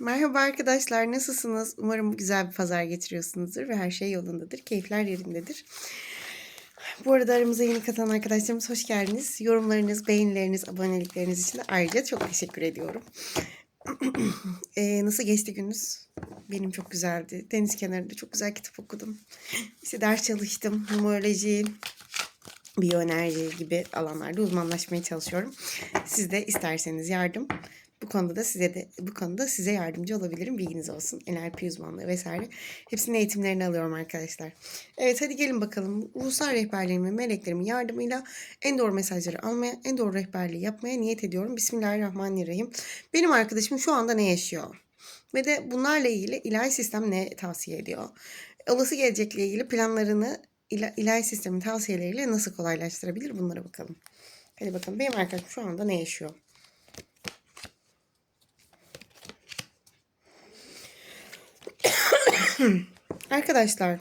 Merhaba arkadaşlar, nasılsınız? Umarım güzel bir pazar geçiriyorsunuzdur ve her şey yolundadır, keyifler yerindedir. Bu arada aramıza yeni katılan arkadaşlarımız hoş geldiniz. Yorumlarınız, beğenileriniz, abonelikleriniz için de ayrıca çok teşekkür ediyorum. Ee, nasıl geçti gününüz? Benim çok güzeldi. Deniz kenarında çok güzel kitap okudum. İşte ders çalıştım. Numeroloji, biyoenerji gibi alanlarda uzmanlaşmaya çalışıyorum. Siz de isterseniz yardım bu konuda da size de bu konuda size yardımcı olabilirim. Bilginiz olsun. NLP uzmanlığı vesaire. Hepsinin eğitimlerini alıyorum arkadaşlar. Evet hadi gelin bakalım. Ruhsal rehberlerim ve meleklerimin yardımıyla en doğru mesajları almaya, en doğru rehberliği yapmaya niyet ediyorum. Bismillahirrahmanirrahim. Benim arkadaşım şu anda ne yaşıyor? Ve de bunlarla ilgili ilahi sistem ne tavsiye ediyor? Olası gelecekle ilgili planlarını ila- ilahi sistemin tavsiyeleriyle nasıl kolaylaştırabilir? Bunlara bakalım. Hadi bakalım benim arkadaşım şu anda ne yaşıyor? Arkadaşlar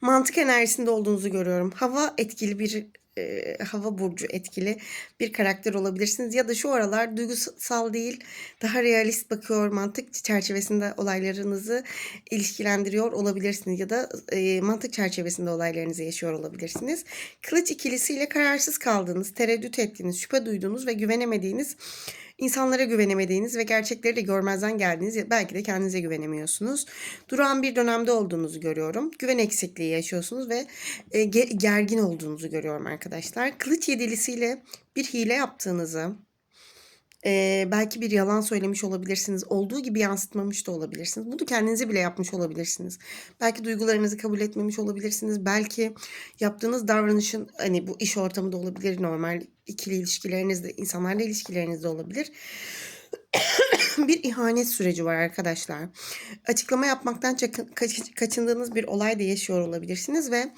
mantık enerjisinde olduğunuzu görüyorum. Hava etkili bir e, hava burcu etkili bir karakter olabilirsiniz ya da şu aralar duygusal değil daha realist bakıyor mantık çerçevesinde olaylarınızı ilişkilendiriyor olabilirsiniz ya da e, mantık çerçevesinde olaylarınızı yaşıyor olabilirsiniz. Kılıç ikilisiyle kararsız kaldığınız, tereddüt ettiğiniz, şüphe duyduğunuz ve güvenemediğiniz insanlara güvenemediğiniz ve gerçekleri de görmezden geldiğiniz belki de kendinize güvenemiyorsunuz. Durağan bir dönemde olduğunuzu görüyorum. Güven eksikliği yaşıyorsunuz ve e, ge- gergin olduğunuzu görüyorum arkadaşlar. Kılıç yedilisiyle bir hile yaptığınızı, e, belki bir yalan söylemiş olabilirsiniz. Olduğu gibi yansıtmamış da olabilirsiniz. Bunu kendinize bile yapmış olabilirsiniz. Belki duygularınızı kabul etmemiş olabilirsiniz. Belki yaptığınız davranışın hani bu iş ortamı da olabilir. Normal ikili ilişkilerinizde, insanlarla ilişkilerinizde olabilir. bir ihanet süreci var arkadaşlar. Açıklama yapmaktan kaçındığınız bir olay da yaşıyor olabilirsiniz ve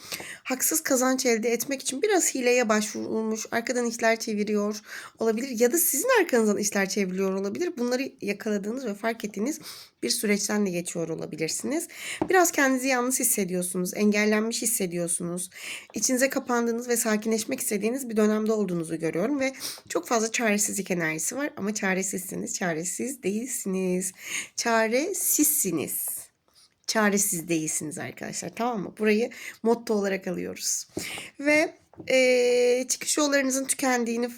haksız kazanç elde etmek için biraz hileye başvurulmuş, arkadan işler çeviriyor olabilir ya da sizin arkanızdan işler çevriliyor olabilir. Bunları yakaladığınız ve fark ettiğiniz bir süreçten de geçiyor olabilirsiniz. Biraz kendinizi yalnız hissediyorsunuz, engellenmiş hissediyorsunuz. İçinize kapandığınız ve sakinleşmek istediğiniz bir dönemde olduğunuzu görüyorum ve çok fazla çaresizlik enerjisi var ama çaresizsiniz, çaresiz değilsiniz. Çaresizsiniz. Çaresiz değilsiniz arkadaşlar tamam mı? Burayı motto olarak alıyoruz. Ve eee, çıkış yollarınızın tükendiğini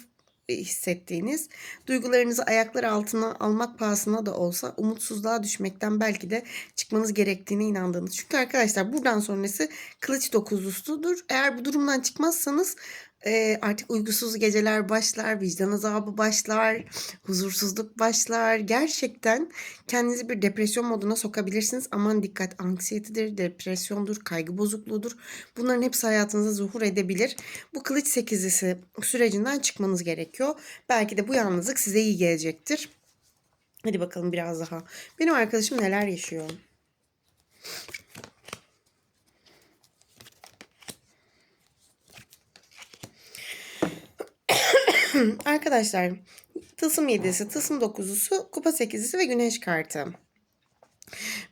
hissettiğiniz, duygularınızı ayaklar altına almak pahasına da olsa umutsuzluğa düşmekten belki de çıkmanız gerektiğine inandığınız. Çünkü arkadaşlar buradan sonrası kılıç dokuzlusudur. Eğer bu durumdan çıkmazsanız e, artık uykusuz geceler başlar, vicdan azabı başlar, huzursuzluk başlar. Gerçekten kendinizi bir depresyon moduna sokabilirsiniz. Aman dikkat anksiyetedir, depresyondur, kaygı bozukluğudur. Bunların hepsi hayatınıza zuhur edebilir. Bu kılıç sekizlisi sürecinden çıkmanız gerekiyor. Belki de bu yalnızlık size iyi gelecektir. Hadi bakalım biraz daha. Benim arkadaşım neler yaşıyor? Arkadaşlar tılsım 7'si, tılsım 9'lusu, kupa 8'lisi ve güneş kartı.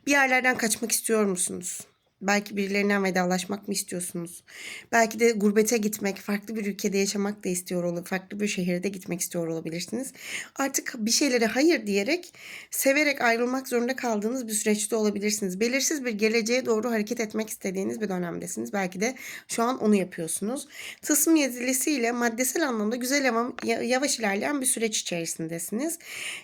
Bir yerlerden kaçmak istiyor musunuz? Belki birilerinden vedalaşmak mı istiyorsunuz? Belki de gurbete gitmek, farklı bir ülkede yaşamak da istiyor olabilir. Farklı bir şehirde gitmek istiyor olabilirsiniz. Artık bir şeylere hayır diyerek, severek ayrılmak zorunda kaldığınız bir süreçte olabilirsiniz. Belirsiz bir geleceğe doğru hareket etmek istediğiniz bir dönemdesiniz. Belki de şu an onu yapıyorsunuz. Tılsım yedilisiyle maddesel anlamda güzel ama ya- yavaş ilerleyen bir süreç içerisindesiniz.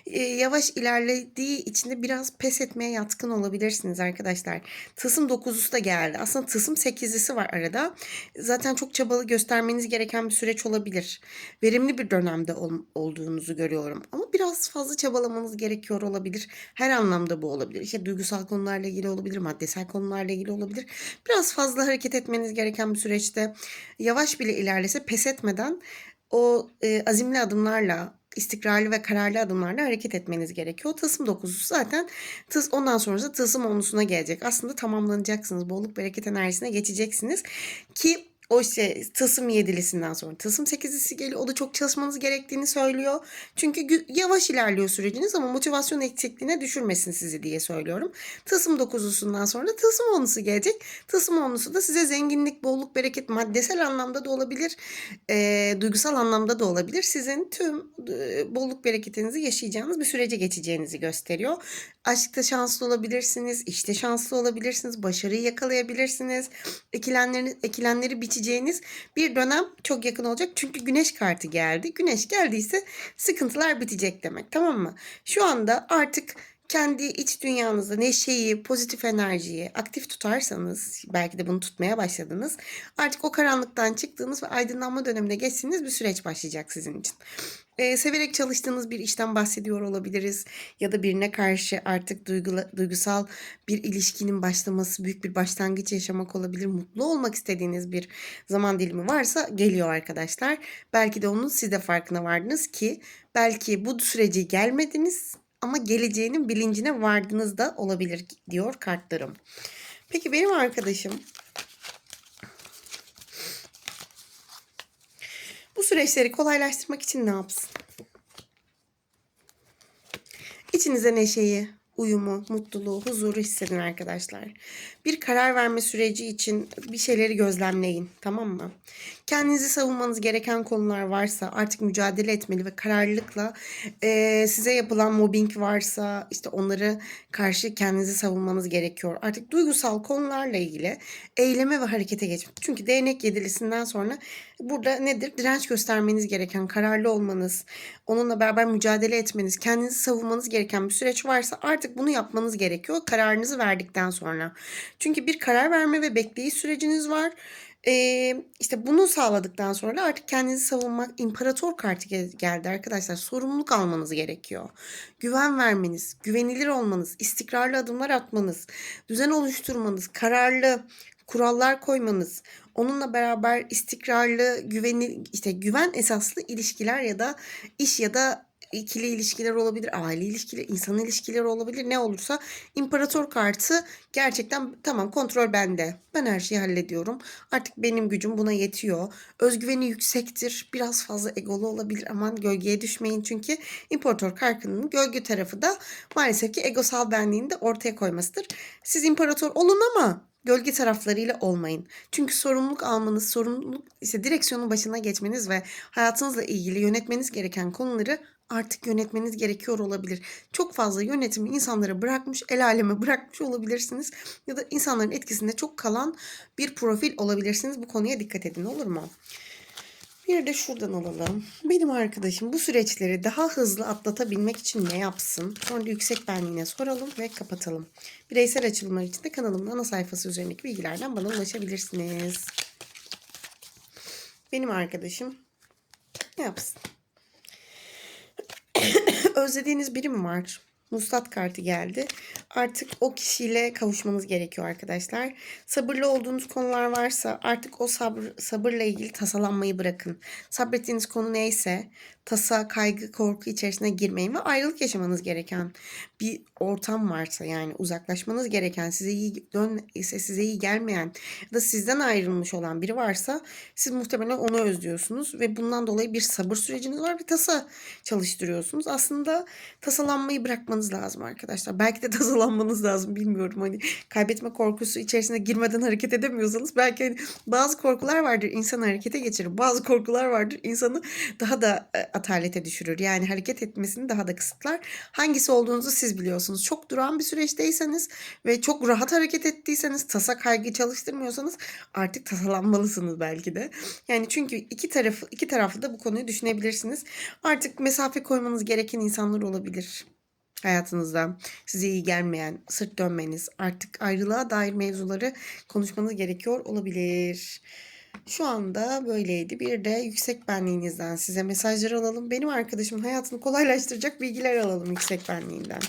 Ee, yavaş ilerlediği için de biraz pes etmeye yatkın olabilirsiniz arkadaşlar. Tılsım 9'lusu da geldi. Aslında tılsım 8'lisi var arada. Zaten çok çabalı göstermeniz gereken bir süreç olabilir. Verimli bir dönemde ol- olduğunuzu görüyorum. Ama biraz fazla çabalamanız gerekiyor olabilir. Her anlamda bu olabilir. İşte duygusal konularla ilgili olabilir, maddesel konularla ilgili olabilir. Biraz fazla hareket etmeniz gereken bir süreçte yavaş bile ilerlese pes etmeden o e, azimli adımlarla istikrarlı ve kararlı adımlarla hareket etmeniz gerekiyor. Tılsım 9'u zaten tız, ondan sonrası tılsım onlusuna gelecek. Aslında tamamlanacaksınız. Bolluk bereket enerjisine geçeceksiniz. Ki o işte tılsım yedilisinden sonra tılsım sekizlisi geliyor. O da çok çalışmanız gerektiğini söylüyor. Çünkü yavaş ilerliyor süreciniz ama motivasyon eksikliğine düşürmesin sizi diye söylüyorum. Tılsım dokuzlusundan sonra da tılsım onlusu gelecek. Tılsım onlusu da size zenginlik, bolluk, bereket maddesel anlamda da olabilir. e, duygusal anlamda da olabilir. Sizin tüm e, bolluk bereketinizi yaşayacağınız bir sürece geçeceğinizi gösteriyor. Aşkta şanslı olabilirsiniz, işte şanslı olabilirsiniz, başarıyı yakalayabilirsiniz. Ekilenleri, ekilenleri biçeceğiniz bir dönem çok yakın olacak. Çünkü güneş kartı geldi. Güneş geldiyse sıkıntılar bitecek demek tamam mı? Şu anda artık kendi iç dünyanızda neşeyi, pozitif enerjiyi aktif tutarsanız, belki de bunu tutmaya başladınız. Artık o karanlıktan çıktığınız ve aydınlanma dönemine geçtiğiniz bir süreç başlayacak sizin için. Ee, severek çalıştığınız bir işten bahsediyor olabiliriz ya da birine karşı artık duygula, duygusal bir ilişkinin başlaması, büyük bir başlangıç yaşamak olabilir. Mutlu olmak istediğiniz bir zaman dilimi varsa geliyor arkadaşlar. Belki de onun siz de farkına vardınız ki belki bu süreci gelmediniz ama geleceğinin bilincine vardınız da olabilir diyor kartlarım. Peki benim arkadaşım bu süreçleri kolaylaştırmak için ne yapsın? İçinize neşeyi, uyumu, mutluluğu, huzuru hissedin arkadaşlar. Bir karar verme süreci için bir şeyleri gözlemleyin, tamam mı? Kendinizi savunmanız gereken konular varsa artık mücadele etmeli ve kararlılıkla eee, size yapılan mobbing varsa işte onları karşı kendinizi savunmanız gerekiyor. Artık duygusal konularla ilgili eyleme ve harekete geçmek. Çünkü değnek yedilisinden sonra burada nedir? Direnç göstermeniz gereken, kararlı olmanız, onunla beraber mücadele etmeniz, kendinizi savunmanız gereken bir süreç varsa artık bunu yapmanız gerekiyor kararınızı verdikten sonra. Çünkü bir karar verme ve bekleyiş süreciniz var. Ee, işte bunu sağladıktan sonra artık kendinizi savunmak imparator kartı gel- geldi arkadaşlar. Sorumluluk almanız gerekiyor. Güven vermeniz, güvenilir olmanız, istikrarlı adımlar atmanız, düzen oluşturmanız, kararlı kurallar koymanız, onunla beraber istikrarlı, güveni işte güven esaslı ilişkiler ya da iş ya da ikili ilişkiler olabilir, aile ilişkileri, insan ilişkileri olabilir. Ne olursa imparator kartı gerçekten tamam kontrol bende. Ben her şeyi hallediyorum. Artık benim gücüm buna yetiyor. Özgüveni yüksektir. Biraz fazla egolu olabilir. Aman gölgeye düşmeyin çünkü imparator kartının gölge tarafı da maalesef ki egosal benliğini de ortaya koymasıdır. Siz imparator olun ama gölge taraflarıyla olmayın. Çünkü sorumluluk almanız, sorumluluk işte direksiyonun başına geçmeniz ve hayatınızla ilgili yönetmeniz gereken konuları artık yönetmeniz gerekiyor olabilir. Çok fazla yönetimi insanlara bırakmış, el aleme bırakmış olabilirsiniz. Ya da insanların etkisinde çok kalan bir profil olabilirsiniz. Bu konuya dikkat edin olur mu? Bir de şuradan alalım. Benim arkadaşım bu süreçleri daha hızlı atlatabilmek için ne yapsın? Sonra yüksek benliğine soralım ve kapatalım. Bireysel açılımlar için de kanalımın ana sayfası üzerindeki bilgilerden bana ulaşabilirsiniz. Benim arkadaşım ne yapsın? Özlediğiniz biri mi var? Muslat kartı geldi. Artık o kişiyle kavuşmanız gerekiyor arkadaşlar. Sabırlı olduğunuz konular varsa artık o sabır, sabırla ilgili tasalanmayı bırakın. Sabrettiğiniz konu neyse tasa, kaygı, korku içerisine girmeyin ve ayrılık yaşamanız gereken bir ortam varsa yani uzaklaşmanız gereken size iyi dön size iyi gelmeyen ya da sizden ayrılmış olan biri varsa siz muhtemelen onu özlüyorsunuz ve bundan dolayı bir sabır süreciniz var ve tasa çalıştırıyorsunuz. Aslında tasalanmayı bırakmanız lazım arkadaşlar. Belki de tasalanmanız lazım bilmiyorum. Hani kaybetme korkusu içerisine girmeden hareket edemiyorsanız belki hani bazı korkular vardır insanı harekete geçirir. Bazı korkular vardır insanı daha da e, atalete düşürür. Yani hareket etmesini daha da kısıtlar. Hangisi olduğunuzu siz biliyorsunuz. Çok duran bir süreçteyseniz ve çok rahat hareket ettiyseniz, tasa kaygı çalıştırmıyorsanız artık tasalanmalısınız belki de. Yani çünkü iki tarafı iki taraflı da bu konuyu düşünebilirsiniz. Artık mesafe koymanız gereken insanlar olabilir hayatınızda size iyi gelmeyen, sırt dönmeniz, artık ayrılığa dair mevzuları konuşmanız gerekiyor olabilir. Şu anda böyleydi. Bir de yüksek benliğinizden size mesajlar alalım. Benim arkadaşımın hayatını kolaylaştıracak bilgiler alalım yüksek benliğinden.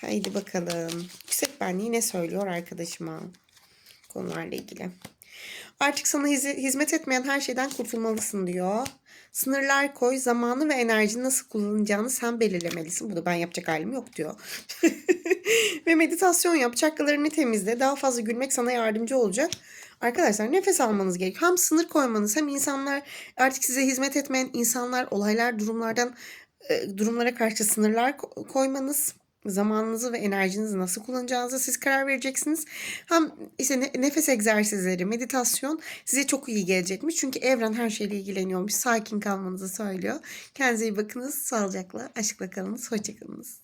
Haydi bakalım. Yüksek benliği ne söylüyor arkadaşıma konularla ilgili? Artık sana hizmet etmeyen her şeyden kurtulmalısın diyor. Sınırlar koy, zamanı ve enerjini nasıl kullanacağını sen belirlemelisin. Bu da ben yapacak halim yok diyor. ve meditasyon yap, çakralarını temizle. Daha fazla gülmek sana yardımcı olacak. Arkadaşlar nefes almanız gerekiyor. Hem sınır koymanız hem insanlar artık size hizmet etmeyen insanlar, olaylar, durumlardan e, durumlara karşı sınırlar ko- koymanız, zamanınızı ve enerjinizi nasıl kullanacağınıza siz karar vereceksiniz. Hem işte ne- nefes egzersizleri, meditasyon size çok iyi gelecekmiş. Çünkü evren her şeyle ilgileniyormuş. Sakin kalmanızı söylüyor. Kendinize iyi bakınız. Sağlıcakla, aşkla kalınız. Hoşçakalınız.